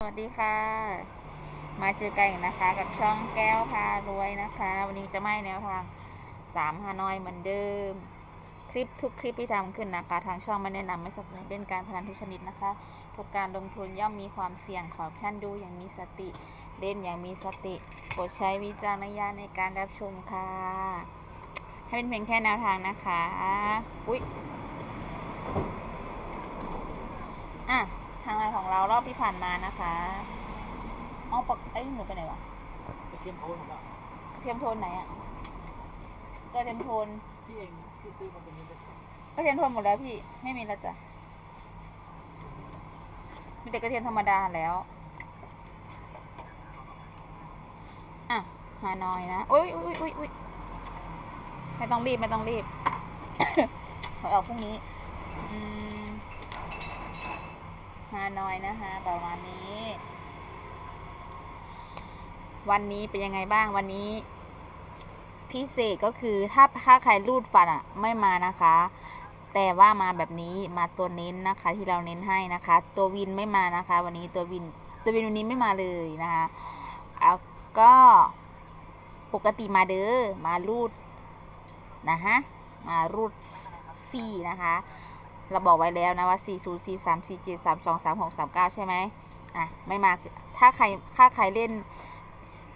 สวัสดีค่ะ มาเจอกันอีกนะคะ กับช่องแก้วพารวยนะคะ วันนี้จะไม่แนวทางสามฮานอยเหมือนเดิม คลิปทุกคลิปที่ทำขึ้นนะคะ ทางช่องไม่แนะนำไม่สนับสนุนเล่นการพนันทุกชนิดนะคะ ทุกการลงทุนย่อมมีความเสี่ยงขอท่านดูอย่างมีสติ เล่นอย่างมีสติโปรดใช้วิจารณญาณในการรับชมค่ะ ให้เป็นเพียงแค่แนวทางนะคะ อุ๊ย อะ ทางไลน์ของ เรารอบที่ผ่านมานะคะเอาปกเอ้ยหนูไปไหนวะกระเทียมโทนของเรากระเทียมโทนไหนอะกระเทียมโทนที่เองที่ซื้อมาเป็นนี้เลยกระเทียมโทนหมดแล้วพี่ไม่มีแล้วจ้ะมีแต่กระเทียมธรรมดาแล้วอะหาน้อยนะอุ้ยอุ้ยอุ้ยอุ้ยไม่ต้องรีบไม่ต้องรีบหวยออกพรุ่งนี้อืม หานอยนะคะประมาณนี้ วันนี้เป็นยังไงบ้างวันนี้ พิเศษก็คือถ้าถ้าใครรูดฟันอะไม่มานะคะ แต่ว่ามาแบบนี้มาตัวเน้นนะคะ ที่เราเน้นให้นะคะ ตัววินไม่มานะคะ วันนี้ตัววินตัววินวันนี้ไม่มาเลยนะคะแล้วก็ปกติมาเด้อมารูดนะฮะมารูดสี่นะคะ เราบอกไว้แล้วนะว่า 4 0 4 3 4 7 3 2 3 6 3 9 ใช่ไหมอะ ไม่มา ถ้าใครถ้าใครเล่น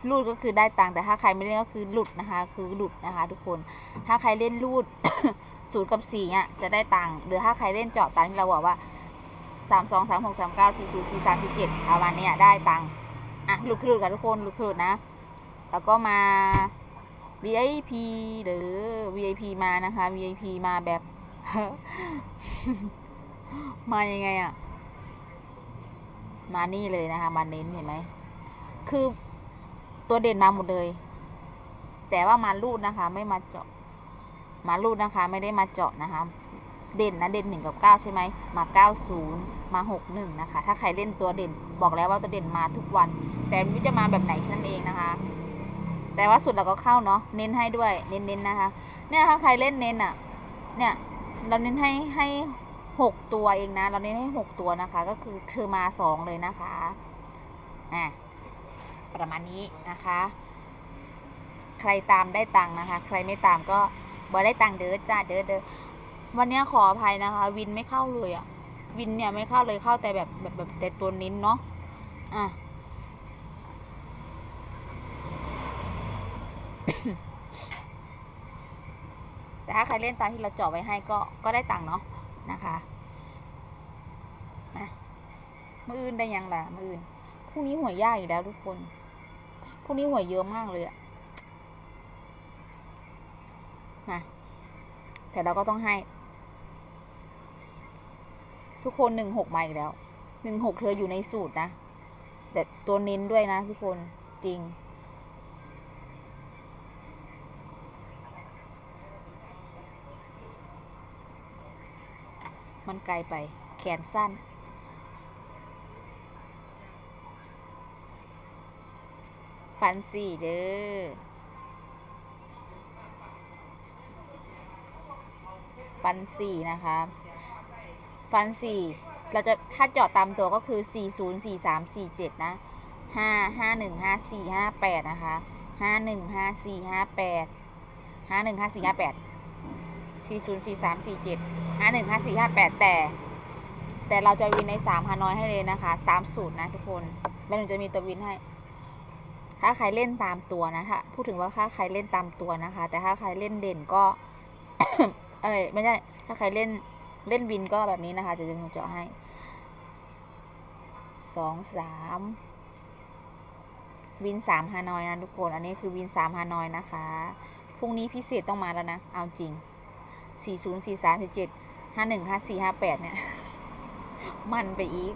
รูดก็คือได้ตังค์แต่ถ้าใครไม่เล่นก็คือหลุดนะคะ คือหลุดนะคะ ทุกคน ถ้าใครเล่นรูดศูนย์กับสี่อะจะได้ตังค์ หรือถ้าใครเล่นเจาะตังค์ที่เราบอกว่า3 2 3 6 3 9 4 0 4 3 4 7ประมาณเนี้ยได้ตังค์ อะหลุดคือหลุดกันทุกคนหลุดคือหลุดนะ แล้วก็มา VIP หรือ VIP มานะคะ VIP มาแบบ มายังไงอะ่ะ มานี่เลยนะคะ มาเน้นเห็นไหม คือตัวเด่นมาหมดเลย แต่ว่ามาลูดนะคะ ไม่มาเจาะ มาลูดนะคะ ไม่ได้มาเจาะนะคะ เด่นนะเด่นหนึ่งกับเก้าใช่ไหม มาเก้าศูนย์มาหกหนึ่งนะคะ ถ้าใครเล่นตัวเด่น บอกแล้วว่าตัวเด่นมาทุกวัน แต่ไม่รู้จะมาแบบไหนนั้นเองนะคะ แต่ว่าสุดเราก็เข้าเนาะ เน้นให้ด้วย เน้นๆนะคะ เนี่ยถ้าใครเล่นเน้นอะ เนี่ย เราเน้นให้ให้หกตัวเองนะ เราเน้นให้หกตัวนะคะ ก็คือคือมาสองเลยนะคะอะประมาณนี้นะคะ ใครตามได้ตังค์นะคะ ใครไม่ตามก็บอได้ตังเด้อจ้าเด้อเด้อวันนี้ขออภัยนะคะ วินไม่เข้าเลยอะวินเนี่ยไม่เข้าเลยเข้าแต่แบบแบบแบบแต่ตัวนิ้นเนาะอะ แต่ถ้าใครเล่นตามที่เราเจาะไว้ให้ก็ก็ได้ตังค์เนาะนะคะมามืออื่นได้ยังล่ะมืออื่นพรุ่งนี้หวยยากอีกแล้วทุกคนพรุ่งนี้หวยเยอะมากเลยอะมาแต่เราก็ต้องให้ ทุกคนหนึ่งหกมาอีกแล้วหนึ่งหกเธออยู่ในสูตรนะแต่ตัวเน้นด้วยนะทุกคนจริง มันไกลไป แขนสั้นฟันสี่เด้อ ฟันสี่นะคะ ฟันสี่เราจะถ้าเจาะตามตัวก็คือ 4 0 4 3 4 7 นะ 5 5 1 5 4 5 8 นะคะ 51 54 58 51 54 58 5 1 5 4 5 8 5 1 5 4 5 8 4 0 4 3 4 7 5 1 5 4 5 8แต่ แต่เราจะวินใน3ฮานอยให้เลยนะคะ ตามสูตรนะทุกคนไม่ถึงจะมีตัววินให้ ถ้าใครเล่นตามตัวนะถ้าพูดถึงว่าถ้าใครเล่นตามตัวนะคะ แต่ถ้าใครเล่นเด่นก็ เอ้ยไม่ใช่ถ้าใครเล่นเล่นวินก็แบบนี้นะคะเดี๋ยวจะเจาะให้สองสามวินสามฮานอยนะทุกคน อันนี้คือวินสามฮานอยนะคะ พรุ่งนี้พิเศษต้องมาแล้วนะ เอาจริง สี่ศูนย์สี่สามสี่เจ็ดห้าหนึ่งห้าสี่ห้าแปดเนี่ย มันไปอีก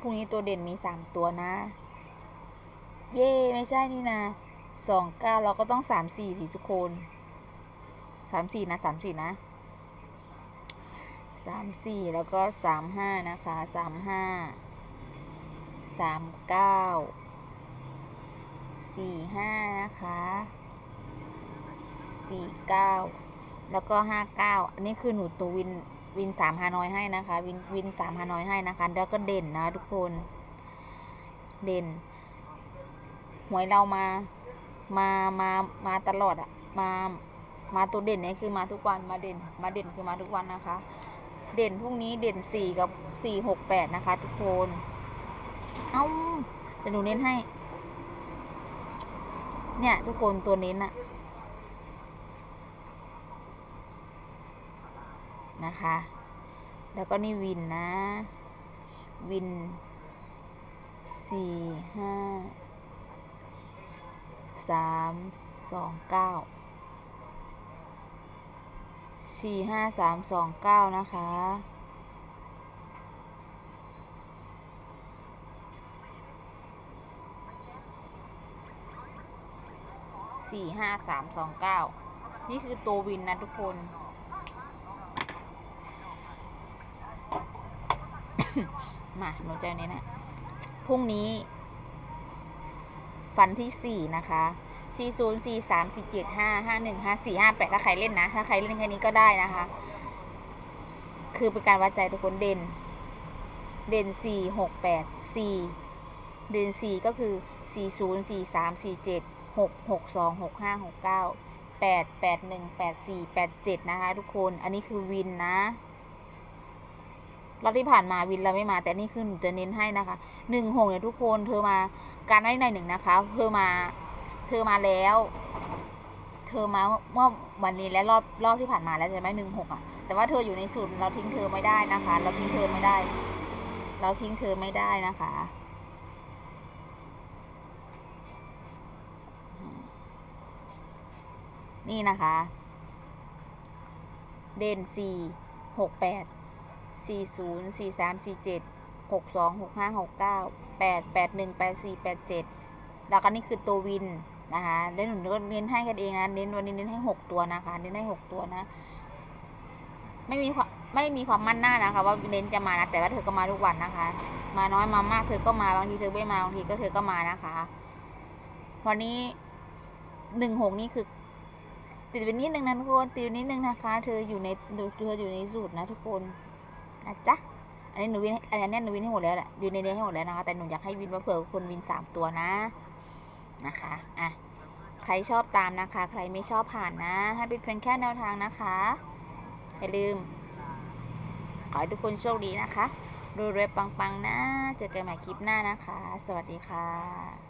พรุ่งนี้ตัวเด่นมีสามตัวนะ เย่ไม่ใช่นี่นะสองเก้าเราก็ต้องสามสี่สิทุกคนสามสี่นะสามสี่นะสามสี่แล้วก็สามห้านะคะสามห้าสามเก้าสี่ห้านะคะ สี่เก้าแล้วก็ห้าเก้าอันนี้คือหนูตัววินวินสามฮานอยให้นะคะ วินวินสามฮานอยให้นะคะ แล้วก็เด่นนะทุกคน เด่นหวยเรามามามามาตลอดอะมามาตัวเด่นเนี่ยคือมาทุกวันมาเด่น มาเด่นคือมาทุกวันนะคะ เด่นพรุ่งนี้เด่นสี่กับสี่หกแปดนะคะ ทุกคนเอ้าเดี๋ยวหนูเน้นให้ เนี่ย ทุกคนตัวเน้นอะ นะคะ แล้วก็นี่วินนะ วินสี่ห้าสามสองเก้าสี่ห้าสามสองเก้านะคะ สี่ห้าสามสองเก้า นี่คือตัววินนะทุกคน มาหนูใจนี้นะพรุ่งนี้ ฟันที่สี่นะคะสี่ศูนย์สี่สามสี่เจ็ดห้าห้าหนึ่งห้าสี่ห้าแปดถ้าใครเล่นนะ ถ้าใครเล่นแค่นี้ก็ได้นะคะ คือเป็นการวัดใจทุกคนเด่น เด่นสี่หกแปดสี่เด่นสี่ก็คือสี่ศูนย์สี่สามสี่เจ็ดหกหกสองหกห้าหกเก้าแปดแปดหนึ่งแปดสี่แปดเจ็ดนะคะทุกคน อันนี้คือวินนะ รอบที่ผ่านมาวินเราไม่มา แต่นี่คือหนูจะเน้นให้นะคะหนึ่งหกเนี่ยทุกคนเธอมาการไม่ในหนึ่งนะคะ เธอมาเธอมาแล้ว เธอมาเมื่อวันนี้และรอบรอบที่ผ่านมาแล้วใช่ไหมหนึ่งหกอะแต่ว่าเธออยู่ในสูตรเราทิ้งเธอไม่ได้นะคะ เราทิ้งเธอไม่ได้ เราทิ้งเธอไม่ได้นะคะนี่นะคะ เด่นสี่หกแปด สี่ศูนย์สี่สามสี่เจ็ดหกสองหกห้าหกเก้าแปดแปดหนึ่งแปดสี่แปดเจ็ดแล้วก็นี่คือตัววินนะคะเล่นหนูก็เน้นให้กันเองนะ เน้นวันนี้เน้นให้หกตัวนะคะ เน้นให้หกตัวนะ ไม่มีความไม่มีความมั่นหน้านะคะ ว่าเน้นจะมานะ แต่ว่าเธอก็มาทุกวันนะคะ มาน้อยมามากเธอก็มา บางทีเธอไม่มา บางทีก็เธอก็มานะคะวันนี้หนึ่งหกนี่คือติดไปนิดนึงนะทุกคนติดนิดนึงนะคะ เธออยู่ในเธออยู่ในสูตรนะทุกคน นะจ๊ะ อันนี้หนูวินอันนี้หนูวินให้หมดแล้วแหละอยู่ในนี้ให้หมดแล้วนะคะแต่หนูอยากให้วินมาเผื่อคนวินสามตัวนะนะคะอะใครชอบตามนะคะ ใครไม่ชอบผ่านนะ ให้เป็นเพียงแค่แนวทางนะคะอย่าลืม ขอให้ทุกคนโชคดีนะคะรวยๆปังๆนะ เจอกันใหม่คลิปหน้านะคะ สวัสดีค่ะ